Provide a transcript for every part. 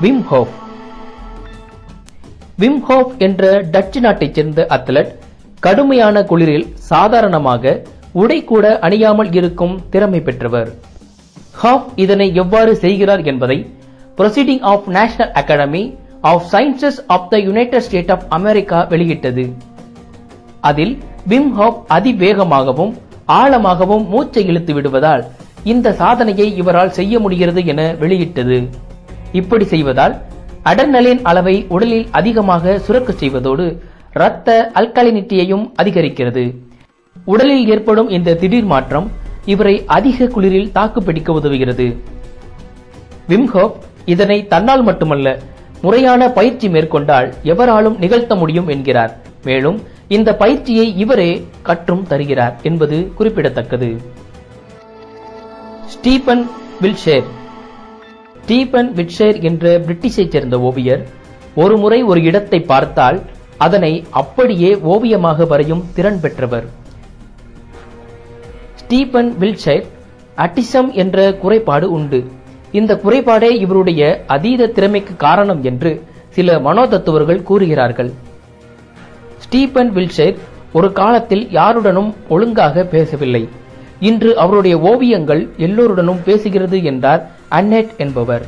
Vim Hof Wim Hof என்ற Dutch நாட்டைச் சேர்ந்த அத்லட் கடுமையான குளிரில் சாதாரணமாக உடை கூட அணியாமல் இருக்கும் திறமை பெற்றவர். ஹாப் இதனை எவ்வாறு செய்கிறார் என்பதை proceeding of National Academy of Sciences of the United State of America வெளியிட்டது. அதில் விம் ஹாப் அதிவேகமாகவும் ஆழமாகவும் மூச்சை இழுத்து விடுவதால் இந்த சாதனையை இவரால் செய்ய முடிகிறது என வெளியிட்டது. இப்படி செய்வதால் அடர்னலின் அளவை உடலில் அதிகமாக சுரக்க செய்வதோடு இரத்த அல்கலினிட்டியையும் அதிகரிக்கிறது. உடலில் ஏற்படும் இந்த திடீர் மாற்றம் இவரை அதிக குளிரில் தாக்குப்பிடிக்க உதவுகிறது. விம்ஹோப் இதனை தன்னால் மட்டுமல்ல முறையான பயிற்சி மேற்கொண்டால் எவராலும் நிகழ்த்த முடியும் என்கிறார். மேலும் இந்த பயிற்சியை இவரே கற்றும் தருகிறார் என்பது குறிப்பிடத்தக்கது. ஸ்டீபன் வில்ஷேர் ஸ்டீபன் விட்ஷேர் என்ற பிரிட்டிஷைச் சேர்ந்த ஓவியர் ஒருமுறை ஒரு இடத்தை பார்த்தால் அதனை அப்படியே ஓவியமாக வரையும் திறன் பெற்றவர். ஸ்டீபன் வில்ஷேர் அட்டிசம் என்ற குறைபாடு உண்டு. இந்த குறைபாடே இவருடைய அதீத திறமைக்கு காரணம் என்று சில மனோதத்துவர்கள் கூறுகிறார்கள். ஸ்டீபன் வில்ஷேர் ஒரு காலத்தில் யாருடனும் ஒழுங்காக பேசவில்லை. இன்று அவருடைய ஓவியங்கள் எல்லோருடனும் பேசுகிறது என்றார் அன்னெட் என்பவர்.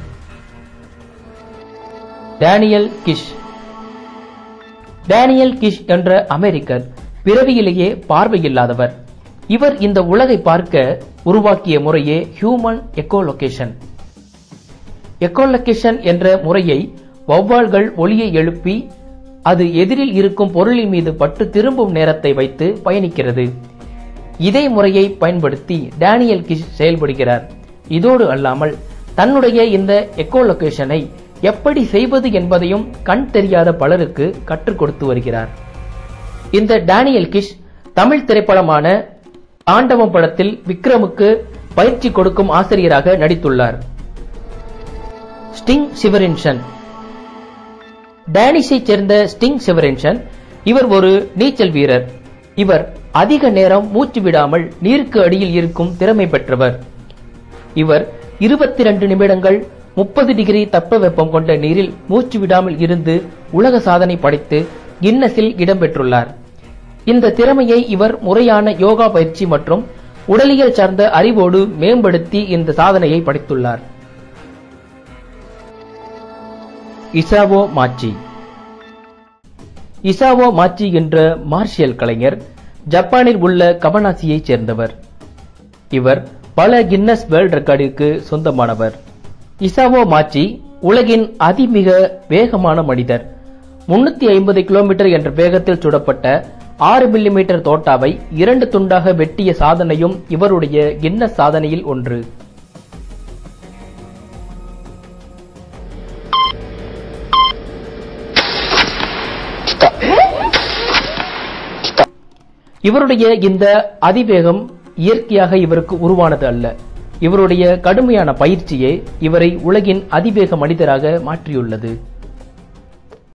Daniel Kish. டேனியல் கிஷ் என்ற அமெரிக்கர் பிறவியிலேயே பார்வையில்லாதவர். இவர் இந்த உலகை பார்க்க உருவாக்கிய முறையே ஹியூமன் எக்கோலொகேஷன் எக்கோலொகேஷன் என்ற முறையை வௌவால்கள் ஒளியை எழுப்பி அது எதிரில் இருக்கும் பொருளின் மீது பட்டு திரும்பும் நேரத்தை வைத்து பயணிக்கிறது. இதே முறையை பயன்படுத்தி டேனியல் கிஷ் செயல்படுகிறார். இதோடு அல்லாமல் தன்னுடைய இந்த எக்கோலொகேஷனை எப்படி செய்வது என்பதையும் கண் தெரியாத பலருக்கு கற்றுக் கொடுத்து வருகிறார். இந்த டேனியல் கிஷ் தமிழ் திரைப்படமான ஆண்டவம் படத்தில் விக்ரமுக்கு பயிற்சி கொடுக்கும் ஆசிரியராக நடித்துள்ளார். ஸ்டிங் சிவரின்சன். டேனிஷைச் சேர்ந்த ஸ்டிங் சிவரின்சன் இவர் ஒரு நீச்சல் வீரர். இவர் அதிக நேரம் மூச்சு விடாமல் நீருக்கு அடியில் இருக்கும் திறமை பெற்றவர். இவர் இருபத்தி ரெண்டு நிமிடங்கள் முப்பது டிகிரி தட்பவெப்பம் கொண்ட நீரில் மூச்சு விடாமல் இருந்து உலக சாதனை படைத்து கின்னஸில் இடம்பெற்றுள்ளார். இந்த திறமையை இவர் முறையான யோகா பயிற்சி மற்றும் உடலியல் சார்ந்த அறிவோடு மேம்படுத்தி இந்த சாதனையை படைத்துள்ளார். இசாவோ மாச்சி. இசாவோ மாச்சி என்ற மார்ஷியல் கலைஞர் ஜப்பானில் உள்ள கபனாசியைச் சேர்ந்தவர். இவர் பல கின்னஸ் வேர்ல்ட் ரெக்கார்டிற்கு சொந்தமானவர். இசாவோ மாச்சி உலகின் அதிமிக வேகமான மனிதர். முன்னூத்தி ஐம்பது கிலோமீட்டர் என்ற வேகத்தில் சுடப்பட்ட ஆறு மில்லிமீட்டர் தோட்டாவை இரண்டு துண்டாக வெட்டிய சாதனையும் இவருடைய கின்னஸ் சாதனையில் ஒன்று. இவருடைய இந்த அதிவேகம் இயற்கையாக இவருக்கு உருவானது அல்ல. இவருடைய கடுமையான பயிற்சியே இவரை உலகின் அதிவேக மனிதராக மாற்றியுள்ளது.